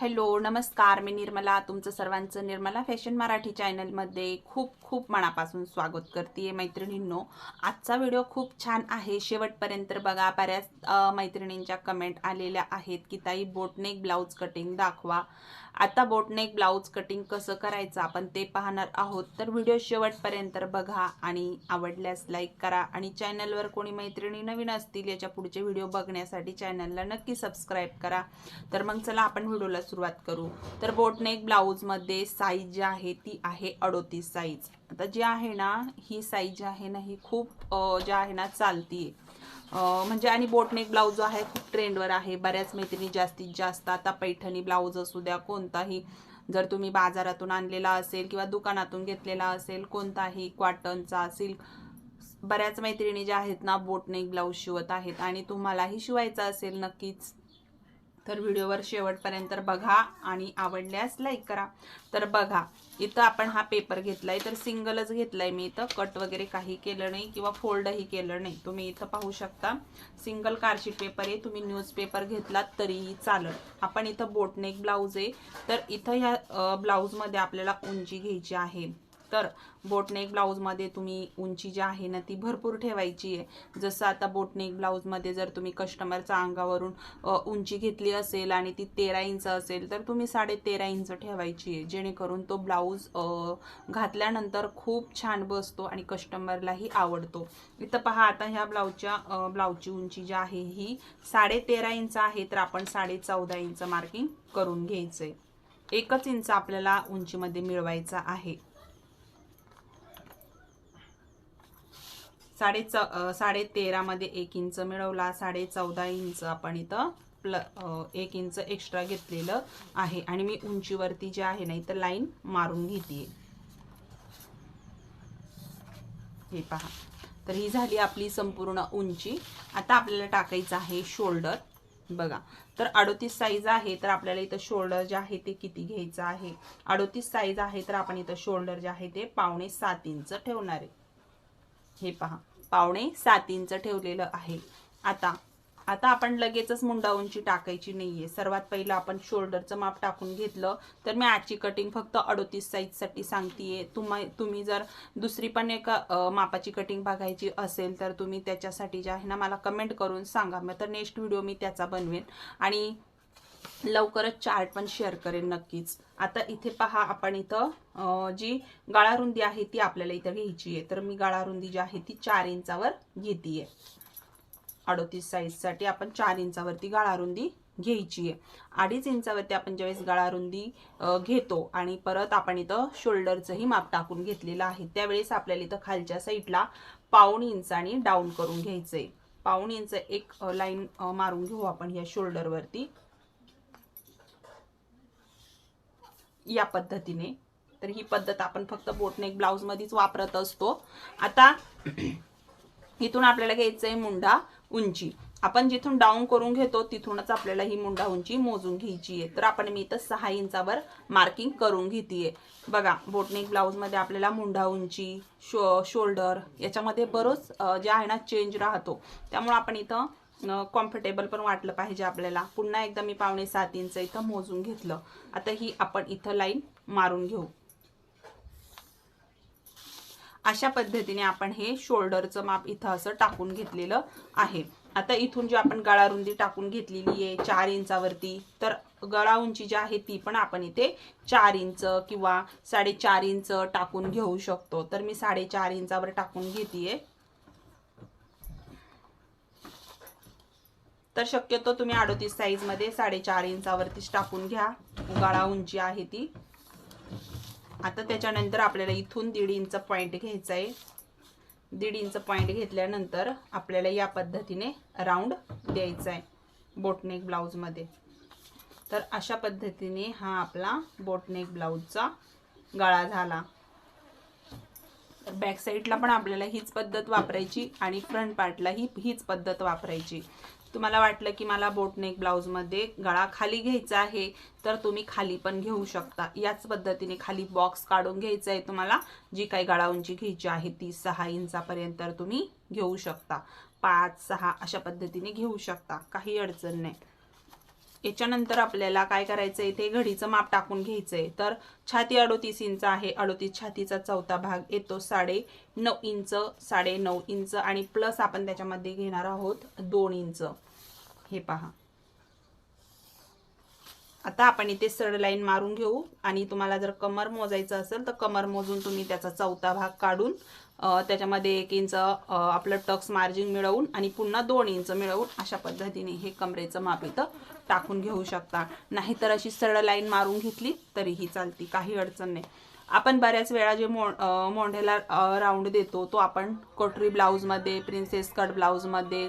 Hello नमस्कार. मी निर्मला तुमचं सर्वांचं निर्मला फॅशन मराठी चॅनलमध्ये खूप खूप मनापासून स्वागत करते मैत्रिणींनो. आजचा व्हिडिओ खूप छान आहे. शेवटपर्यंत बघा बऱ्याच मैत्रिणींच्या कमेंट आलेल्या आहेत की ताई बोटनेक ब्लाऊज कटिंग दाखवा. आता बोटनेक ब्लाऊज कटिंग कसं करायचं आपण ते पाहणार आहोत. तर व्हिडिओ शेवटपर्यंत बघा आणि आवडल्यास लाईक करा आणि चॅनलवर कोणी मैत्रिणी नवीन असतील याच्या पुढचे व्हिडिओ बघण्यासाठी चॅनलला नक्की सबस्क्राईब करा. तर मग चला आपण व्हिडिओला सुरुवात करू. तर बोटनेक ब्लाऊजमध्ये साईज जी आहे ती आहे अडोतीस साईज आता जी आहे ना ही साईज जी आहे ना ही खूप जी आहे ना चालती आहे म्हणजे आणि बोटनेक ब्लाऊज जो आहे खूप ट्रेंडवर आहे. बऱ्याच मैत्रिणी जास्तीत जास्त आता पैठणी ब्लाऊज असू द्या कोणताही जर तुम्ही बाजारातून आणलेला असेल किंवा दुकानातून घेतलेला असेल कोणताही क्वाटनचा सिल्क बऱ्याच मैत्रिणी ज्या आहेत ना बोटनेक ब्लाऊज शिवत आहेत आणि तुम्हालाही शिवायचा असेल नक्कीच तर व्हिडिओवर शेवटपर्यंत बघा आणि आवडल्यास लाईक करा. तर बघा इथं आपण हा पेपर घेतलाय तर सिंगलच घेतलाय मी इथं. कट वगैरे काही केलं नाही किंवा फोल्डही केलं नाही. तुम्ही इथं पाहू शकता. सिंगल कार्डशीट पेपर आहे. तुम्ही न्यूजपेपर घेतलात तरीही चालत आपण इथं बोटनेक ब्लाऊज आहे. तर इथं ह्या ब्लाऊजमध्ये आपल्याला उंची घ्यायची आहे. तर बोटनेक ब्लाऊजमध्ये तुम्ही उंची जी आहे ना ती भरपूर ठेवायची आहे. जसं आता बोटनेक ब्लाऊजमध्ये जर तुम्ही कस्टमरच्या अंगावरून उंची घेतली असेल आणि ती तेरा इंच असेल तर तुम्ही साडे तेरा इंच ठेवायची आहे. जेणेकरून तो ब्लाऊज घातल्यानंतर खूप छान बसतो आणि कस्टमरलाही आवडतो. इथं पहा आता ह्या ब्लाऊजच्या ब्लाऊजची उंची जी आहे ही साडे तेरा इंच आहे तर आपण साडे चौदा इंच मार्किंग करून घ्यायचंय. एकच इंच आपल्याला उंचीमध्ये मिळवायचा आहे. साडे च साडे तेरामध्ये एक इंच मिळवला साडे चौदा इंच आपण इथं प्ल एक इंच एक्स्ट्रा घेतलेलं आहे. आणि मी उंचीवरती जे आहे ना इथं लाईन मारून घेते हे पहा. तर ही झाली आपली संपूर्ण उंची. आता आपल्याला टाकायचं आहे शोल्डर बघा. तर अडोतीस साईज आहे तर आपल्याला इथं शोल्डर जे आहे ते किती घ्यायचं आहे? अडोतीस साईज आहे तर आपण इथं शोल्डर जे आहे ते पावणे सात इंच ठेवणार आहे. हे पहा. पावणे सात इंच ठेवलेलं आहे. आता आता आपण लगेचच मुंडा उंची टाकायची नाहीये. सर्वात पहिलं आपण शोल्डरचं माप टाकून घेतलं तर मी आजची कटिंग फक्त अडोतीस साईजसाठी सांगतेय. तुम्हा तुम्ही जर दुसरी पण एक मापाची कटिंग बघायची असेल तर तुम्ही त्याच्यासाठी जे आहे ना मला कमेंट करून सांगा. मग तर नेक्स्ट व्हिडिओ मी त्याचा बनवेन. आणि लवकरच चार्ट पण शेअर करेन नक्कीच. आता इथे पहा आपण इथं जी गाळारुंदी आहे ती आपल्याला इथं घ्यायची आहे. तर मी गाळारुंदी जी आहे ती चार इंचावर घेतीये. अडोतीस साईजसाठी आपण चार इंचावरती गाळारुंदी घ्यायची आहे. अडीच इंचावरती आपण ज्यावेळेस गळारुंदी घेतो आणि परत आपण इथं शोल्डरचंही माप टाकून घेतलेलं आहे त्यावेळेस आपल्याला इथं खालच्या साईडला पाऊण इंचानी डाऊन करून घ्यायचंय. पाऊण इंच एक लाईन मारून घेऊ आपण या शोल्डरवरती. या पद्धतीने. तर ही पद्धत आपण फक्त बोटनेक ब्लाऊजमध्येच वापरत असतो. आता इथून आपल्याला घ्यायचं आहे मुंडा उंची. आपण जिथून डाऊन करून घेतो तिथूनच आपल्याला ही मुंडा उंची मोजून घ्यायची आहे. तर आपण मी इथं सहा इंचावर मार्किंग करून घेतीये. बघा बोटनेक ब्लाऊजमध्ये आपल्याला मुंडा उंची शो शोल्डर याच्यामध्ये बरोच जे आहे ना चेंज राहतो. त्यामुळे आपण इथं कॉम्फर्टेबल पण वाटलं पाहिजे आपल्याला. पुन्हा एकदा मी पावणे सात इंच इथं मोजून घेतलं. आता ही आपण इथं लाईन मारून घेऊ. अशा पद्धतीने आपण हे शोल्डरचं माप इथं असं टाकून घेतलेलं आहे. आता इथून जी आपण गळा रुंदी टाकून घेतलेली आहे चार इंचावरती तर गळा उंची जी आहे ती पण आपण इथे चार इंच किंवा साडेचार इंच टाकून घेऊ शकतो. तर मी साडेचार इंचावर टाकून घेते तर शक्यतो तुम्ही अडोतीस साईजमध्ये साडेचार इंचावरतीच टाकून घ्या. उगाळा उंची आहे ती. आता त्याच्यानंतर आपल्याला इथून दीड इंच पॉईंट घ्यायचा आहे दीड इंच पॉईंट घेतल्यानंतर आपल्याला या पद्धतीने राऊंड द्यायचा आहे बोटनेक ब्लाऊजमध्ये तर अशा पद्धतीने हा आपला बोटनेक ब्लाऊजचा गळा झाला. तर बॅक साईडला पण आपल्याला हीच पद्धत वापरायची आणि फ्रंट पार्टला ही हीच पद्धत वापरायची. तुम्हाला वाटलं की मला बोटनेक ब्लाऊजमध्ये गळा खाली घ्यायचा आहे तर तुम्ही खाली पण घेऊ शकता. याच पद्धतीने खाली बॉक्स काढून घ्यायचा आहे तुम्हाला जी काही गळा उंची घ्यायची आहे ती सहा इंचापर्यंत तुम्ही घेऊ शकता. पाच सहा अशा पद्धतीने घेऊ शकता. काही अडचण नाही. याच्यानंतर आपल्याला काय करायचं इथे घडीचं माप टाकून घ्यायचंय. तर छाती अडोतीस इंच आहे. अडोतीस छातीचा चौथा भाग येतो साडे नऊ इंच साडे नऊ इंच आणि प्लस आपण त्याच्यामध्ये घेणार आहोत दोन इंच. हे पहा. आता आपण इथे सड लाईन मारून घेऊ आणि तुम्हाला जर कमर मोजायचं असेल तर कमर मोजून तुम्ही त्याचा चौथा भाग काढून त्याच्यामध्ये एक इंच आपलं टक्स मार्जिन मिळवून आणि पुन्हा दोन इंच मिळवून अशा पद्धतीने हे कमरेचं माप इथं टाकून घेऊ शकता. नाहीतर अशी सरळ लाईन मारून घेतली तरीही चालती काही अडचण नाही. आपण बऱ्याच वेळा जे मो मोंढ्याला राऊंड देतो तो आपण कोटरी ब्लाऊजमध्ये प्रिन्सेस कट ब्लाऊजमध्ये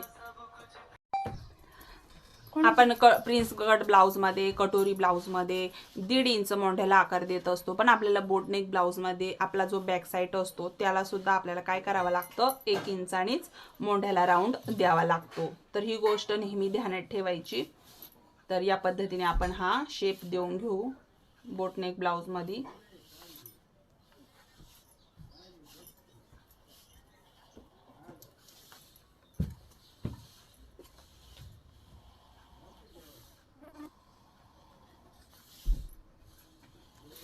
आपण क प्रिन्स कट ब्लाऊजमध्ये कटोरी ब्लाऊजमध्ये दीड इंच मोंढ्याला आकार देत असतो. पण आपल्याला बोटनेक ब्लाऊजमध्ये आपला जो बॅक साईड असतो त्याला सुद्धा आपल्याला काय करावं लागतं? एक इंचानीच मोंढ्याला राऊंड द्यावा लागतो. तर ही गोष्ट नेहमी ध्यानात ठेवायची. तर या पद्धतीने आपण हा शेप देऊन घेऊ. बोटनेक ब्लाऊजमध्ये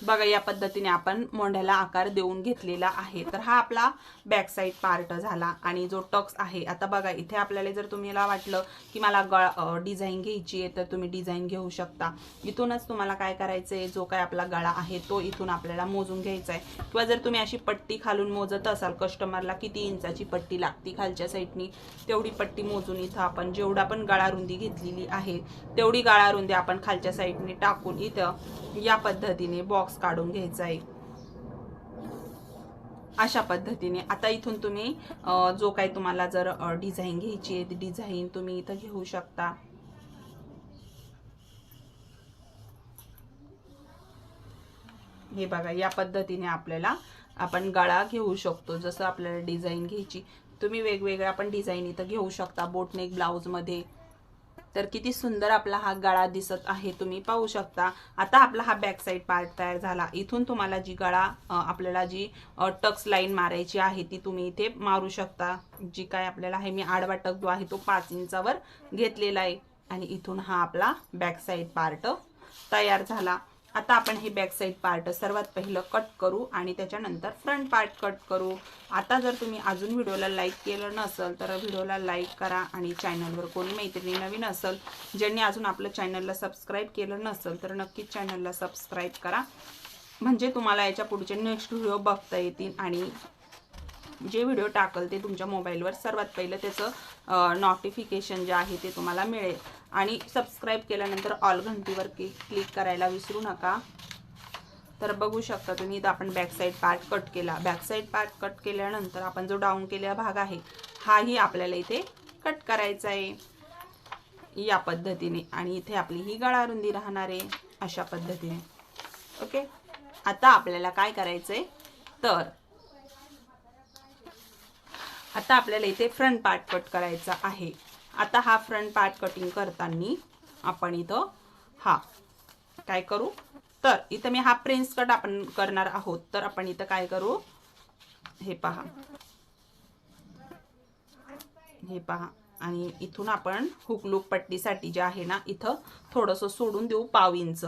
बघा या पद्धतीने आपण मोंढ्याला आकार देऊन घेतलेला आहे. तर हा आपला बॅक साईड पार्ट झाला आणि जो टक्स आहे आता बघा इथे आपल्याला जर तुम्हाला वाटलं की मला गळ डिझाईन घ्यायची आहे तर तुम्ही डिझाईन घेऊ शकता. इथूनच तुम्हाला काय करायचं आहे जो काय आपला गळा आहे तो इथून आपल्याला मोजून घ्यायचा आहे किंवा जर तुम्ही अशी पट्टी खालून मोजत असाल कस्टमरला किती इंचाची पट्टी लागती खालच्या साईडनी तेवढी पट्टी मोजून इथं आपण जेवढा पण गळा रुंदी घेतलेली आहे तेवढी गळा रुंदी आपण खालच्या साईडने टाकून इथं या पद्धतीने बॉक्स काढून घ्यायचा आहे. अशा पद्धतीने. आता इथून तुम्ही जो काही तुम्हाला जर डिझाईन घ्यायची आहे ती डिझाईन तुम्ही इथं घेऊ शकता. हे बघा या पद्धतीने आपल्याला आपण गळा घेऊ शकतो जसं आपल्याला डिझाईन घ्यायची. तुम्ही वेगवेगळ्या पण डिझाईन इथं घेऊ शकता बोटनेक ब्लाऊजमध्ये तर किती सुंदर आपला हा गळा दिसत आहे तुम्ही पाहू शकता. आता आपला हा बॅक साईड पार्ट तयार झाला. इथून तुम्हाला जी गळा आपल्याला जी टक्स लाईन मारायची आहे ती तुम्ही इथे मारू शकता. जी काय आपल्याला आहे मी आडवा टक जो आहे तो पाच इंचावर घेतलेला आहे. आणि इथून हा आपला बॅक साईड पार्ट तयार झाला. आता आपण हे बॅक साईड पार्ट सर्वात पहिलं कट करू आणि त्याच्यानंतर फ्रंट पार्ट कट करू. आता जर तुम्ही अजून व्हिडिओला लाईक केलं नसेल तर व्हिडिओला लाईक करा आणि चॅनलवर कोणी मैत्रिणी नवीन असेल ज्यांनी अजून आपलं चॅनलला सबस्क्राईब केलं नसेल तर नक्कीच चॅनलला सबस्क्राईब करा. म्हणजे तुम्हाला याच्या पुढचे नेक्स्ट व्हिडिओ बघता येतील आणि जे व्हिडिओ टाकल ते तुमच्या मोबाईलवर सर्वात पहिलं त्याचं नोटिफिकेशन जे आहे ते तुम्हाला मिळेल. आणि सबस्क्राईब केल्यानंतर ऑल घंटीवर क्लिक क्लिक करायला विसरू नका. तर बघू शकता तुम्ही इथं आपण बॅक साईड पार्ट कट केला. बॅक साईड पार्ट कट केल्यानंतर आपण जो डाऊन केलेला भाग आहे हाही आपल्याला इथे कट करायचा आहे. या पद्धतीने. आणि इथे आपली ही गळारुंदी राहणार आहे अशा पद्धतीने. ओके आता आपल्याला काय करायचं आहे तर आता आपल्याला इथे फ्रंट पार्ट कट करायचा आहे. आता हा फ्रंट पार्ट कटिंग करताना आपण इथं हा काय करू? तर इथं मी हा प्रिन्स कट आपण करणार आहोत. तर आपण इथं काय करू? हे पहा. हे पहा. आणि इथून आपण हुकलूक पट्टीसाठी जे आहे ना इथं थोडंसं सोडून देऊ पाव इंच.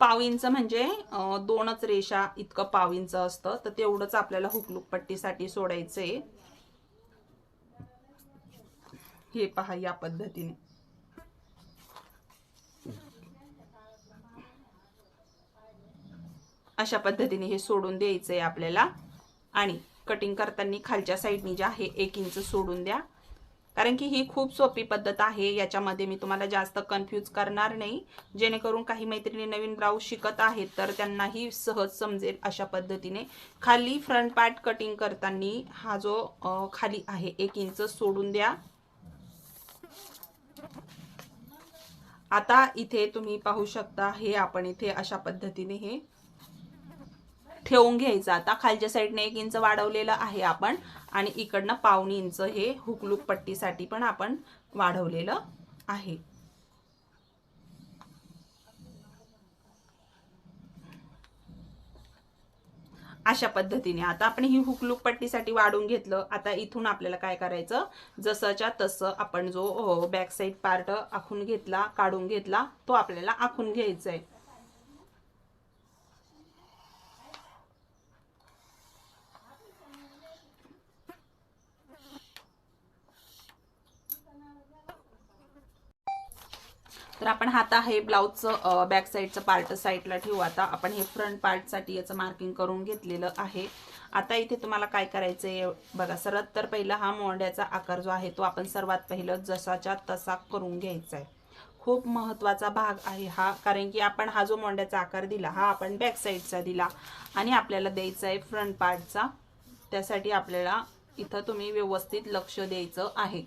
पाव इंच म्हणजे दोनच रेषा इतकं पाव इंच असतं. तर तेवढंच आपल्याला हुकलूक पट्टीसाठी सोडायचंय. हे पहा या पद्धतीने. अशा पद्धतीने हे सोडून द्यायचंय आपल्याला. आणि कटिंग करताना खालच्या साईडनी जे आहे एक इंच सोडून द्या. कारण की ही खूप सोपी पद्धत आहे. याच्यामध्ये मी तुम्हाला जास्त कन्फ्यूज करणार नाही. जेणेकरून काही मैत्रिणी नवीन ब्लाऊज शिकत आहेत तर त्यांनाही सहज समजेल अशा पद्धतीने. खाली फ्रंट पार्ट कटिंग करताना हा जो खाली आहे एक इंच सोडून द्या. आता इथे तुम्ही पाहू शकता हे आपण इथे अशा पद्धतीने हे ठेवून घ्यायचं. आता खालच्या साईडने एक इंच वाढवलेलं आहे आपण. आणि इकडनं पावणे इंच हे हुकलूक पट्टीसाठी पण आपण वाढवलेलं आहे. अशा पद्धतीने. आता आपण ही हुकलूक पट्टीसाठी वाढून घेतलं. आता इथून आपल्याला काय करायचं? जसंच्या तसं आपण जो बॅक साईड पार्ट आखून घेतला काढून घेतला तो आपल्याला आखून घ्यायचा आहे तर आपण हात आहे ब्लाऊजचं बॅक साईडचं पार्ट साईडला ठेवू. आता आपण हे फ्रंट पार्टसाठी याचं मार्किंग करून घेतलेलं आहे. आता इथे तुम्हाला काय करायचं आहे बघा सर्वात तर पहिला हा मोंड्याचा आकार जो आहे तो आपण सर्वात पहिलं जसाच्या तसा करून घ्यायचा आहे खूप महत्त्वाचा भाग आहे हा कारण की आपण हा जो मोंड्याचा आकार दिला हा आपण बॅक साईडचा दिला. आणि आपल्याला द्यायचा आहे फ्रंट पार्टचा त्यासाठी आपल्याला इथं तुम्ही व्यवस्थित लक्ष द्यायचं आहे.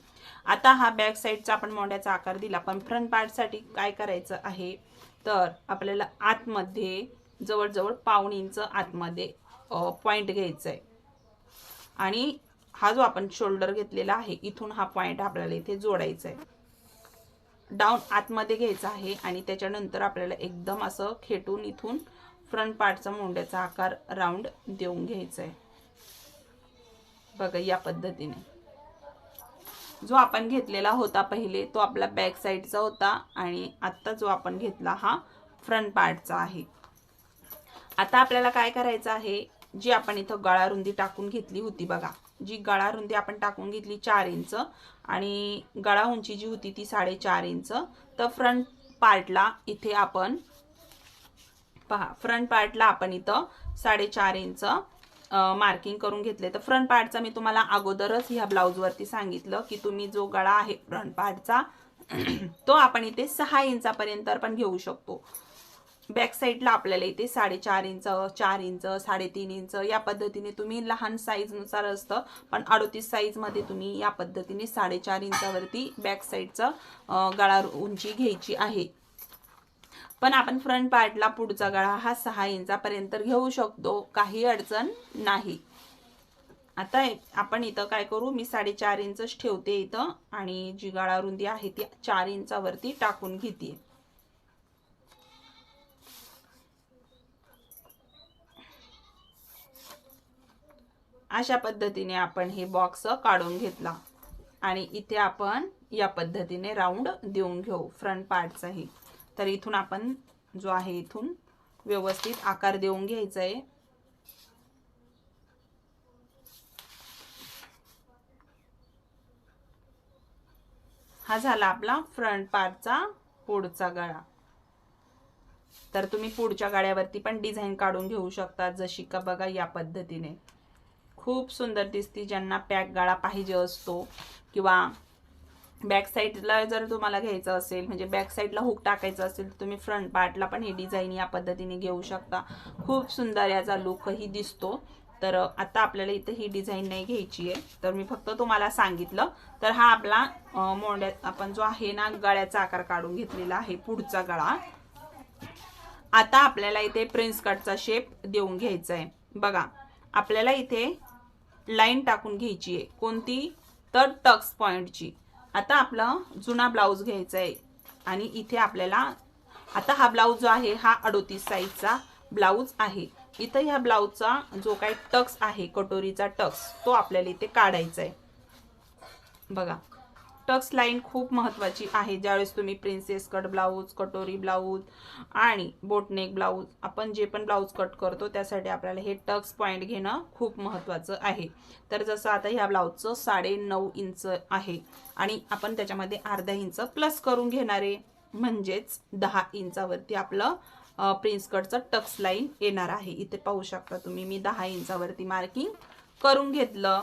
आता हा बॅक साईडचा आपण मोंड्याचा आकार दिला. पण फ्रंट पार्टसाठी काय करायचं आहे? तर आपल्याला आतमध्ये जवळजवळ पाऊण इंच आतमध्ये पॉईंट घ्यायचा आहे आणि हा जो आपण शोल्डर घेतलेला आहे इथून हा पॉईंट आपल्याला इथे जोडायचा आहे डाऊन आतमध्ये घ्यायचा आहे आणि त्याच्यानंतर आपल्याला एकदम असं खेटून इथून फ्रंट पार्टचा मोंड्याचा आकार राऊंड देऊन घ्यायचा आहे बघा या पद्धतीने. जो आपण घेतलेला होता पहिले तो आपला बॅक साईडचा होता आणि आत्ता जो आपण घेतला हा फ्रंट पार्टचा आहे. आता आपल्याला काय करायचं आहे? जी आपण इथं गळा रुंदी टाकून घेतली होती बघा. जी गळा रुंदी आपण टाकून घेतली चार इंच आणि गळा उंची जी होती ती साडेचार इंच तर फ्रंट पार्टला इथे आपण पहा फ्रंट पार्टला आपण इथं साडेचार इंच मार्किंग करून घेतले. तर फ्रंट पार्टचा मी तुम्हाला अगोदरच ह्या ब्लाऊजवरती सांगितलं की तुम्ही जो गळा आहे फ्रंट पार्टचा तो आपण इथे सहा इंचापर्यंत पण घेऊ शकतो. बॅक साईडला आपल्याला इथे साडेचार इंच चार इंच साडेतीन इंच या पद्धतीने तुम्ही लहान साईजनुसार असतं पण अडोतीस साईजमध्ये तुम्ही या पद्धतीने साडेचार इंचावरती बॅक साईडचं गळा उंची घ्यायची आहे. पण आपण फ्रंट पार्टला पुढचा गळा हा सहा इंचापर्यंत घेऊ शकतो. काही अडचण नाही. आता आपण इथं काय करू? मी साडेचार इंचच ठेवते इथं आणि जी गळा रुंदी आहे ती चार इंचावरती टाकून घेते. अशा पद्धतीने आपण हे बॉक्स काढून घेतला. आणि इथे आपण या पद्धतीने राऊंड देऊन घेऊ फ्रंट पार्टचाही तर इथून आपण जो आहे इथून व्यवस्थित आकार देऊन घ्यायचा आहे हा झाला आपला फ्रंट पार्टचा पुढचा गळा. तर तुम्ही पुढच्या गाड्यावरती पण डिझाईन काढून घेऊ शकता जशी का बघा या पद्धतीने. खूप सुंदर दिसती ज्यांना पॅक गाळा पाहिजे असतो किंवा बॅक साईडला जर तुम्हाला घ्यायचं असेल म्हणजे बॅक साईडला हुक टाकायचं असेल तर तुम्ही फ्रंट पार्टला पण ही डिझाईन या पद्धतीने घेऊ शकता. खूप सुंदर याचा लुकही दिसतो. तर आता आपल्याला इथे ही डिझाईन नाही घ्यायची आहे. तर मी फक्त तुम्हाला सांगितलं. तर हा आपला मोंड्या आपण जो आहे ना गळ्याचा आकार काढून घेतलेला आहे पुढचा गळा. आता आपल्याला इथे प्रिन्स कटचा शेप देऊन घ्यायचा आहे. बघा आपल्याला इथे लाईन टाकून घ्यायची आहे. कोणती? तर टक्स पॉईंटची आता आपला जुना ब्लाऊज घ्यायचा आहे आणि इथे आपल्याला आता हा ब्लाऊज जो आहे हा अडोतीस साईजचा ब्लाऊज आहे. इथं ह्या ब्लाऊजचा जो काही टक्स आहे कटोरीचा टक्स तो आपल्याला इथे काढायचा आहे बघा. टक्स लाईन खूप महत्त्वाची आहे. ज्यावेळेस तुम्ही प्रिन्सेस कट ब्लाऊज कटोरी ब्लाऊज आणि बोटनेक ब्लाऊज आपण जे पण ब्लाऊज कट करतो त्यासाठी आपल्याला हे टक्स पॉईंट घेणं खूप महत्त्वाचं आहे. तर जसं आता ह्या ब्लाऊजचं साडे नऊ इंच आहे आणि आपण त्याच्यामध्ये अर्धा इंच प्लस करून घेणारे म्हणजेच दहा इंचावरती आपलं प्रिन्स कटचं टक्स लाईन येणार आहे. इथे पाहू शकता तुम्ही मी दहा इंचावरती मार्किंग करून घेतलं.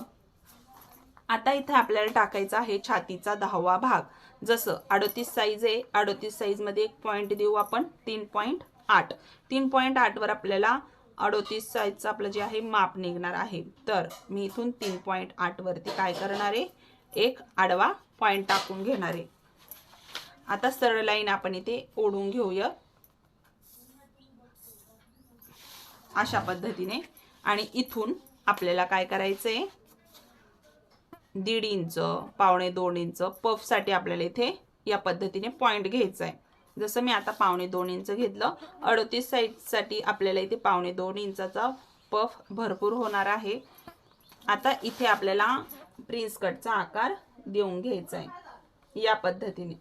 आता इथे आपल्याला टाकायचा आहे छातीचा दहावा भाग. जसं अडोतीस साईज आहे अडोतीस साईजमध्ये एक पॉईंट देऊ आपण तीन पॉईंट आठ. तीन पॉईंट आठवर आपल्याला अडोतीस साईजचं आपलं जे आहे माप निघणार आहे. तर मी इथून तीन पॉईंट आठवरती काय करणार आहे? एक आडवा पॉईंट टाकून घेणार आहे. आता सरळ लाईन आपण इथे ओढून घेऊया. अशा पद्धतीने. आणि इथून आपल्याला काय करायचं आहे दीड इंच पावणे दोन इंच पफसाठी आपल्याला इथे या पद्धतीने पॉईंट घ्यायचा आहे जसं मी आता पावणे दोन इंच घेतलं अडतीस साईजसाठी आपल्याला इथे पावणे दोन इंचाचा पफ भरपूर होणार आहे. आता इथे आपल्याला प्रिन्स कटचा आकार देऊन घ्यायचा आहे या पद्धतीने.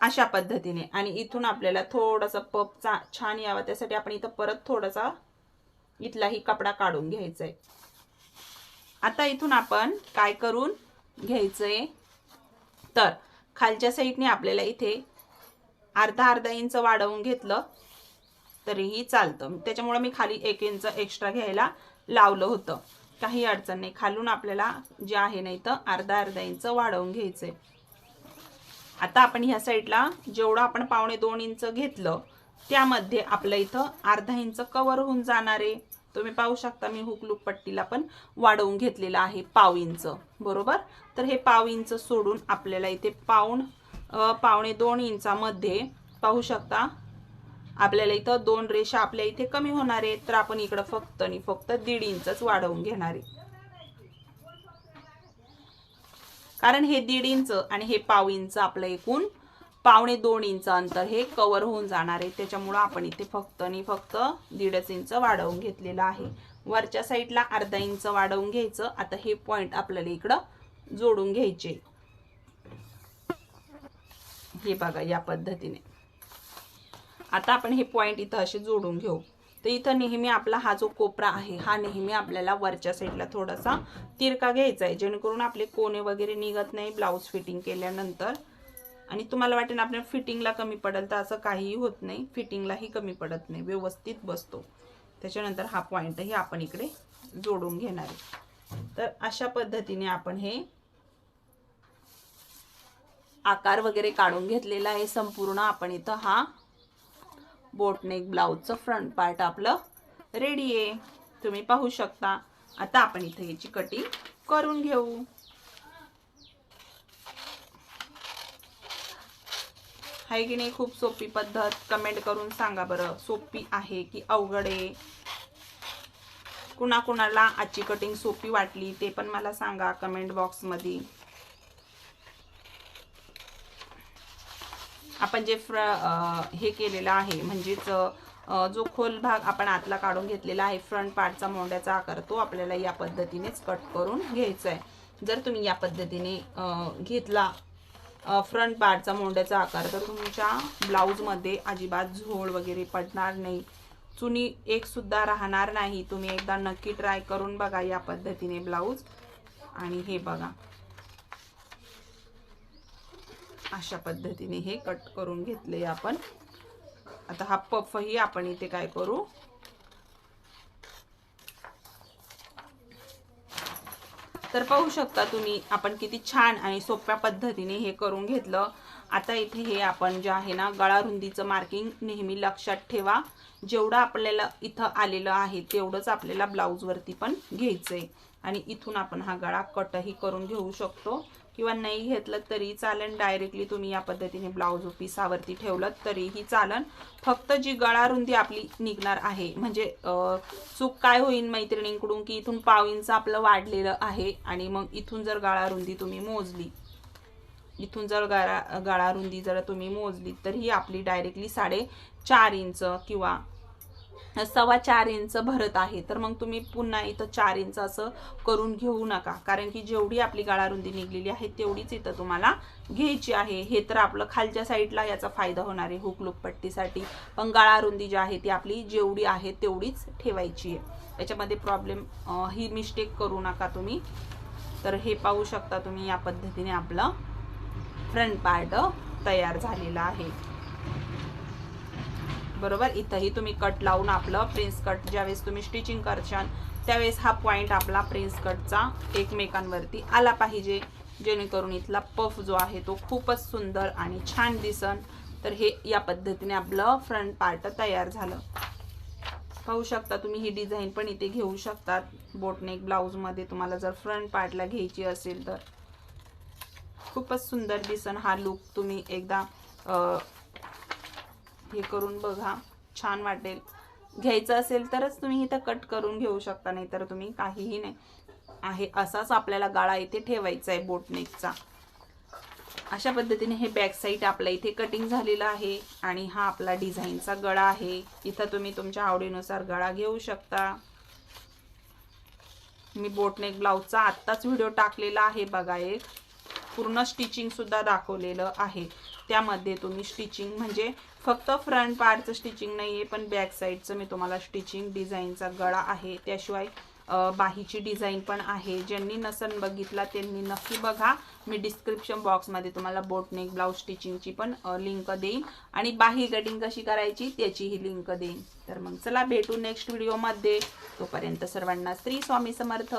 अशा पद्धतीने. आणि इथून आपल्याला थोडासा पपचा छान यावा त्यासाठी आपण इथं परत थोडासा इथलाही कपडा काढून घ्यायचा आहे आता इथून आपण काय करून घ्यायचंय? तर खालच्या साईडने आपल्याला इथे अर्धा अर्धा इंच वाढवून घेतलं तरीही चालतं. त्याच्यामुळं मी खाली एक इंच एक्स्ट्रा घ्यायला लावलं होतं. काही अडचण नाही. खालून आपल्याला जे आहे ना इथं अर्धा अर्धा इंच वाढवून घ्यायचंय. आता आपण ह्या साईडला जेवढं आपण पावणे दोन इंच घेतलं त्यामध्ये आपलं इथं अर्धा इंच कवर होऊन जाणार आहे. तुम्ही पाहू शकता मी हुकलूक पट्टीला पण वाढवून घेतलेला आहे पाव इंच. बरोबर? तर हे पाव इंच सोडून आपल्याला इथे पाऊण पावणे दोन इंचामध्ये पाहू शकता आपल्याला इथं दोन रेषा आपल्या इथे कमी होणार आहेत तर आपण इकडं फक्त आणि फक्त दीड इंचच वाढवून घेणार आहे. कारण हे दीड इंच आणि हे पाव इंच आपलं एकूण पावणे दोन इंच अंतर हे कवर होऊन जाणार आहे. त्याच्यामुळं आपण इथे फक्त आणि फक्त दीडच इंच वाढवून घेतलेलं आहे. वरच्या साईडला अर्धा इंच वाढवून घ्यायचं. आता हे पॉईंट आपल्याला इकडं जोडून घ्यायचे. हे बघा या पद्धतीने. आता आपण हे पॉईंट इथं असे जोडून घेऊ. तर इथं नेहमी आपला हा जो कोपरा आहे हा नेहमी आपल्याला वरच्या साईडला थोडासा तिरका घ्यायचा आहे. जेणेकरून आपले कोणे वगैरे निघत नाही ब्लाऊज फिटिंग केल्यानंतर. आणि तुम्हाला वाटेल आपल्या फिटिंगला कमी पडेल तर असं काहीही होत नाही. फिटिंगलाही कमी पडत नाही. व्यवस्थित बसतो. त्याच्यानंतर हा पॉईंटही आपण इकडे जोडून घेणार आहे. तर अशा पद्धतीने आपण हे आकार वगैरे काढून घेतलेला आहे. संपूर्ण आपण इथं हा बोटनेक ब्लाऊजचं फ्रंट पार्ट आपलं रेडी आहे. तुम्ही पाहू शकता. आता आपण इथं याची कटिंग करून घेऊ. आहे की नाही? खूप सोपी पद्धत. कमेंट करून सांगा बरं. सोपी आहे की अवघड आहे? कुणाकुणाला आजची कटिंग सोपी वाटली ते पण मला सांगा कमेंट बॉक्समध्ये आपण जे फ्र हे केलेलं आहे म्हणजेच जो खोल भाग आपण आतला काढून घेतलेला आहे फ्रंट पार्टचा मोंड्याचा आकार तो आपल्याला या पद्धतीनेच कट करून घ्यायचा आहे जर तुम्ही या पद्धतीने घेतला फ्रंट पार्टचा मोंड्याचा आकार. तर तुमच्या ब्लाऊजमध्ये अजिबात झोळ वगैरे पडणार नाही. चुनी एक सुद्धा राहणार नाही. तुम्ही एकदा नक्की ट्राय करून बघा या पद्धतीने ब्लाऊज आणि हे बघा. अशा पद्धतीने हे कट करून घेतले आपण. आता हा पफही आपण इथे काय करू? तर पाहू शकता तुम्ही आपण किती छान आणि सोप्या पद्धतीने हे करून घेतलं. आता इथे हे आपण जे आहे ना गळा रुंदीचं मार्किंग नेहमी लक्षात ठेवा. जेवढं आपल्याला इथं आलेलं आहे तेवढंच आपल्याला ब्लाऊजवरती पण घ्यायचं आहे आणि इथून आपण हा गळा कटही करून घेऊ शकतो. किंवा नाही घेतलं तरी चालन डायरेक्टली तुम्ही या पद्धतीने ब्लाऊज पिसावरती ठेवलं तरीही चालन फक्त जी गळा रुंदी आपली निघणार आहे म्हणजे चूक काय होईल मैत्रिणींकडून की इथून पाव इंच आपलं वाढलेलं आहे आणि मग इथून जर गळा रुंदी तुम्ही मोजली इथून जर गळा गळा रुंदी जर तुम्ही मोजली तर ही आपली डायरेक्टली साडे चार इंच किंवा सव्वा चार इंच भरत आहे तर मग तुम्ही पुन्हा इथं चार इंच असं करून घेऊ नका. कारण की जेवढी आपली गाळा रुंदी निघलेली आहे तेवढीच इथं तुम्हाला घ्यायची आहे. हे तर आपलं खालच्या साईडला याचा फायदा होणार आहे हुक पट्टीसाठी पण गाळा रुंदी जी आहे ती आपली जेवढी आहे तेवढीच ठेवायची आहे. त्याच्यामध्ये प्रॉब्लेम ही मिस्टेक करू नका तुम्ही. तर हे पाहू शकता तुम्ही या पद्धतीने आपलं फ्रंट पार्ट तयार झालेला आहे. बरोबर? इथंही तुम्ही कट लावून आपलं प्रिन्स कट ज्यावेळेस तुम्ही स्टिचिंग करशाल त्यावेळेस हा पॉईंट आपला प्रिन्स कटचा एकमेकांवरती आला पाहिजे. जेणेकरून इथला पफ जो आहे तो खूपच सुंदर आणि छान दिसन. तर हे या पद्धतीने आपलं फ्रंट पार्ट तयार झालं. पाहू शकता तुम्ही ही डिझाईन पण इथे घेऊ शकतात. बोटनेक ब्लाऊजमध्ये तुम्हाला जर फ्रंट पार्टला घ्यायची असेल तर. खूपच सुंदर दिसन हा लुक तुम्ही एकदा हे करून बघा. छान वाटेल. घ्यायचं असेल तरच तुम्ही इथं कट करून घेऊ शकता नाही तर तुम्ही काहीही नाही. आहे असाच आपल्याला गाळा इथे ठेवायचा आहे बोटनेकचा अशा पद्धतीने हे बॅक साईड आपल्या इथे कटिंग झालेलं आहे आणि हा आपला डिझाईनचा गळा आहे. इथं तुम्ही तुमच्या आवडीनुसार गळा घेऊ शकता. मी बोटनेक ब्लाऊजचा आत्ताच व्हिडिओ टाकलेला आहे बघा एक. पूर्ण स्टिचिंग सुद्धा दाखवलेलं आहे. त्यामध्ये तुम्ही स्टिचिंग म्हणजे फक्त फ्रंट पार्टचं स्टिचिंग नाही आहे पण बॅक साईडचं मी तुम्हाला स्टिचिंग डिझाईनचा गळा आहे. त्याशिवाय बाहीची डिझाईन पण आहे. ज्यांनी नसन बघितला त्यांनी नक्की बघा. मी डिस्क्रिप्शन बॉक्समध्ये तुम्हाला बोटनेक ब्लाऊज स्टिचिंगची पण लिंक देईन. आणि बाही कटिंग कशी करायची त्याचीही लिंक देईन. तर मग चला भेटू नेक्स्ट व्हिडिओमध्ये तोपर्यंत सर्वांना श्री स्वामी समर्थ.